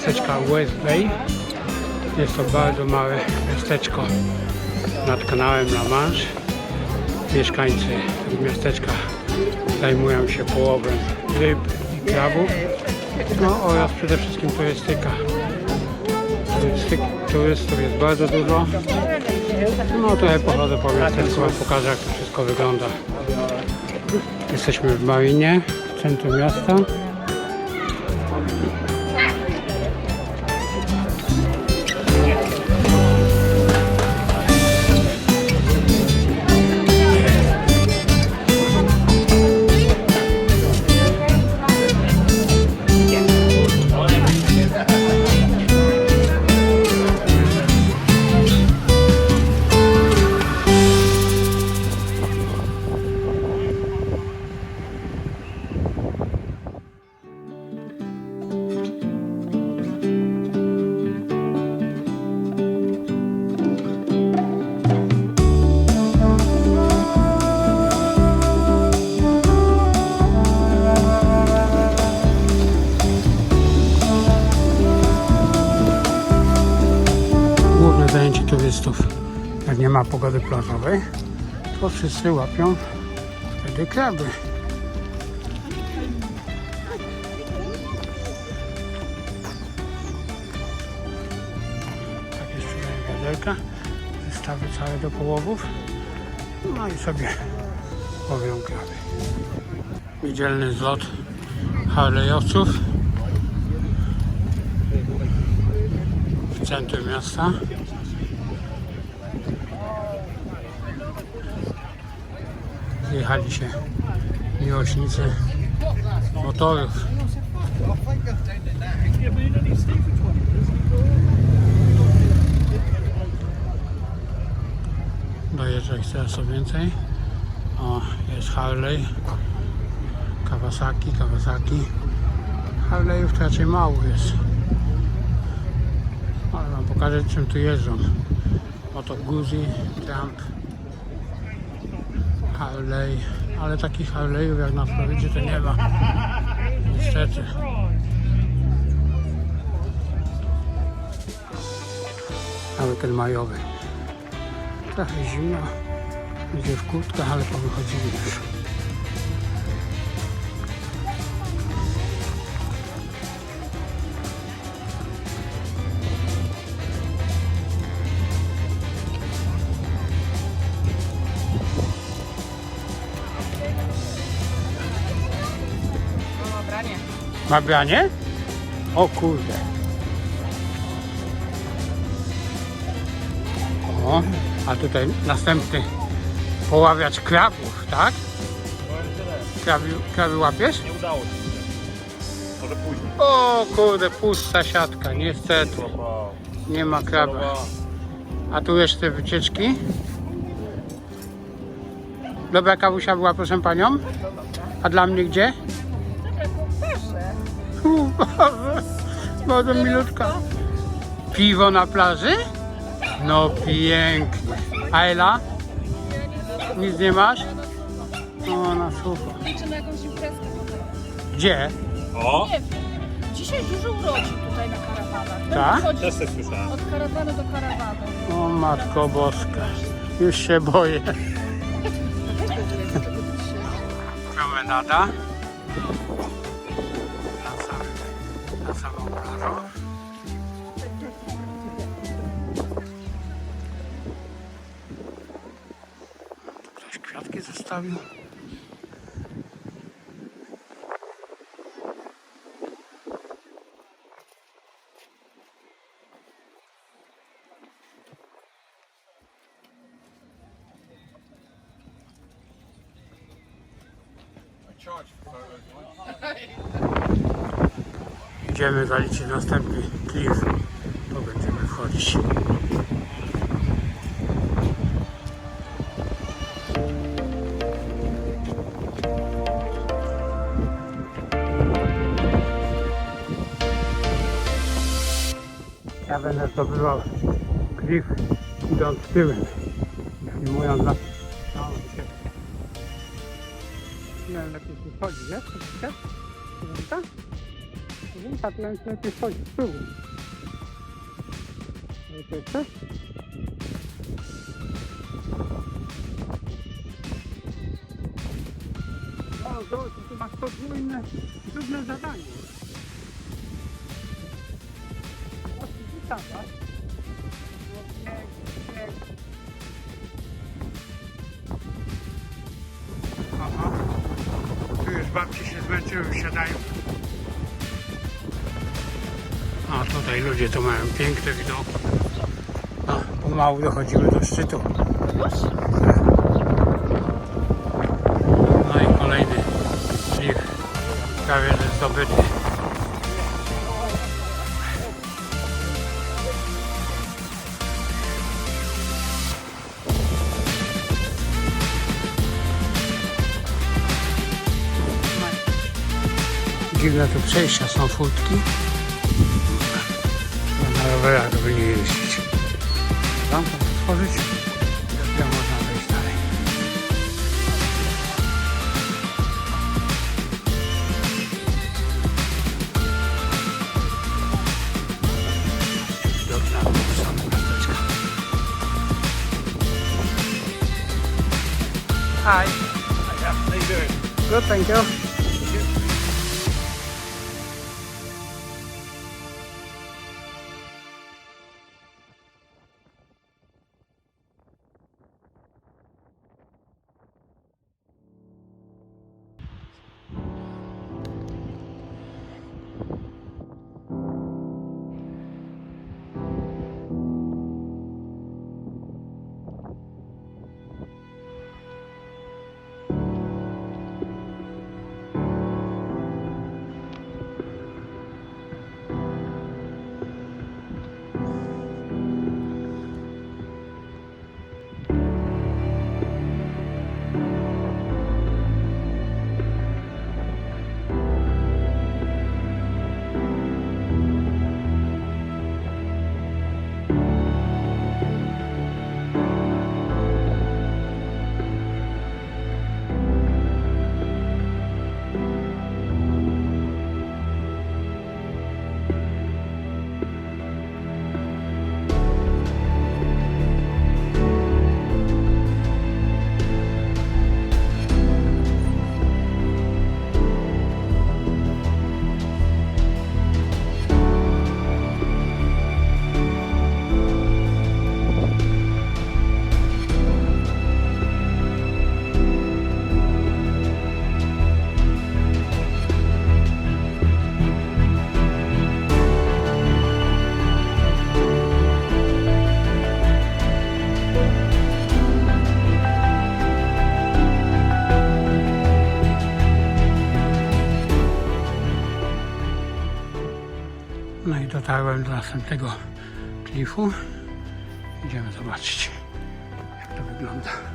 miasteczka West Bay. Jest to bardzo małe miasteczko nad kanałem La Manche. Mieszkańcy tego miasteczka zajmują się połowem ryb i krabów, no oraz przede wszystkim turystyka. Turystyk, turystów jest bardzo dużo. No trochę pochodzę po miasteczku, pokażę jak to wszystko wygląda. Jesteśmy w Marinie, w centrum miasta. Jak nie ma pogody plażowej, to wszyscy łapią wtedy kraby. Tak jest tutaj wiaderka, zestawy całe do połowów. No i sobie łowią kraby. Niedzielny zlot harlejowców w centrum miasta. Zjechali się miłośnicy motorów. Dojeżdżać coraz to więcej. O, jest Harley. Kawasaki, Kawasaki. Harley'ów raczej mało jest. Ale wam pokażę czym tu jeżdżą. Oto Guzi, Trump, Harley, ale takich Harley'ów jak na Florydzie to nie ma. Niestety. Cały ten majowy. Trochę zimno. Ludzie w kurtkach, ale powychodzili już. Ma branie? O kurde. O, a tutaj następny poławiacz krabów, tak? Kraby, kraby łapiesz? Nie udało się. Może później. O kurde, pusta siatka, niestety. Nie ma kraba. A tu jeszcze wycieczki. Dobra kawusia była, proszę panią. A dla mnie gdzie? U, Bardzo milutka. Piwo na plaży? No pięknie. A Ela? Nic nie masz? No na sucho. Liczę na jakąś imprezkę. Gdzie? O! Nie wiem. Dzisiaj dużo urodzin tutaj na karawanach. Tak? chodzić Też coś słyszałem. Od karawany do karawany. O matko boska. Już się boję. Promenada. Na, sam, na samą plażą. Ktoś kwiatki zostawił. Idziemy zaliczyć następny klif. To będziemy wchodzić. Ja będę zdobywał klif idąc tyłem. Filmując na całą. Nie wiem, lepiej tu chodzi, nie? Troszeczkę? Tak, lepiej chodź z tyłu. Jeszcze? O, zobacz, tu masz podwójne, trudne zadanie. O, tu tata. Tutaj ludzie to mają piękne widoki. No, pomału dochodzimy do szczytu. No i kolejny ich prawie że zdobyty. Dziwne tu przejścia, są furtki. rowerach do jeździć. Otworzyć, można wejść dalej. Dobra, sama. Hi. Hi, how you doing? Good, thank you. Dotarłem do następnego klifu. Idziemy zobaczyć, jak to wygląda.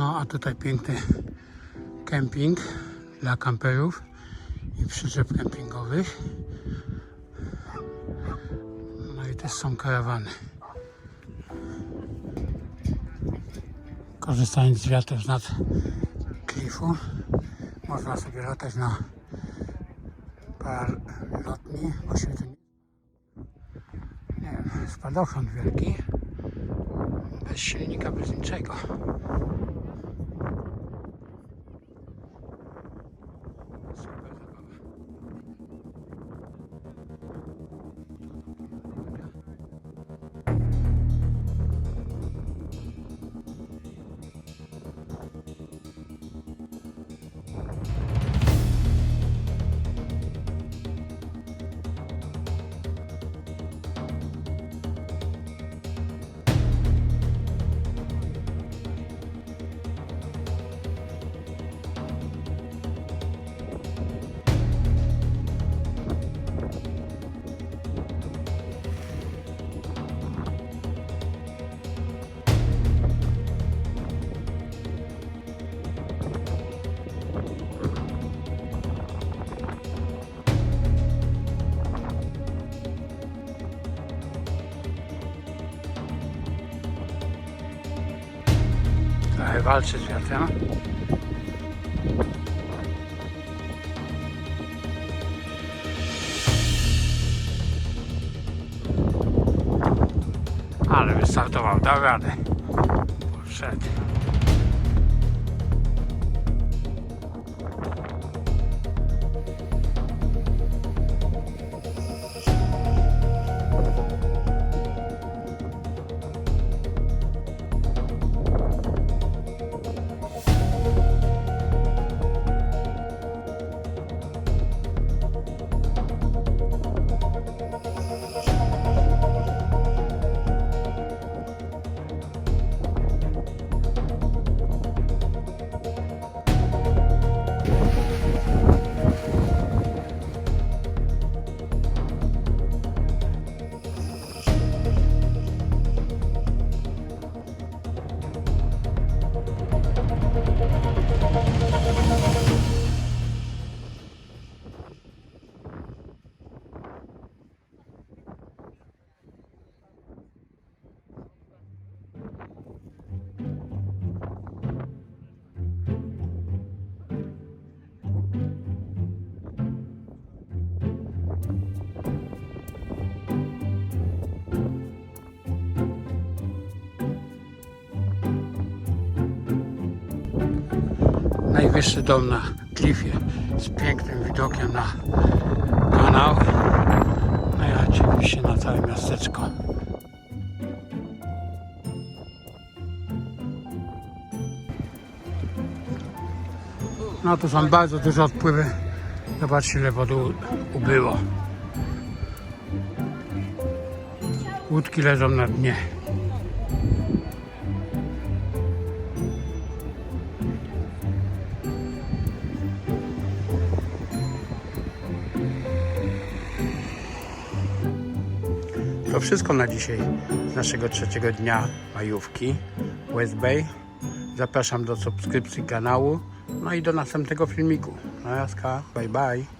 No a tutaj piękny kemping dla kamperów i przyczep kempingowych. No i też są karawany. Korzystając z wiatrów nad klifu można sobie latać na paralotni, właściwie to nie, nie wiem, spadochron wielki bez silnika, bez niczego. Trochę walczy z wiatrem. Ale wystartował, dał radę. Najwyższy dom na klifie z pięknym widokiem na kanał. No i oczywiście na całe miasteczko. No tu są bardzo duże odpływy. Zobaczcie ile wody ubyło. Łódki leżą na dnie. Wszystko na dzisiaj z naszego trzeciego dnia majówki West Bay. Zapraszam do subskrypcji kanału, no i do następnego filmiku. No jaska, bye bye.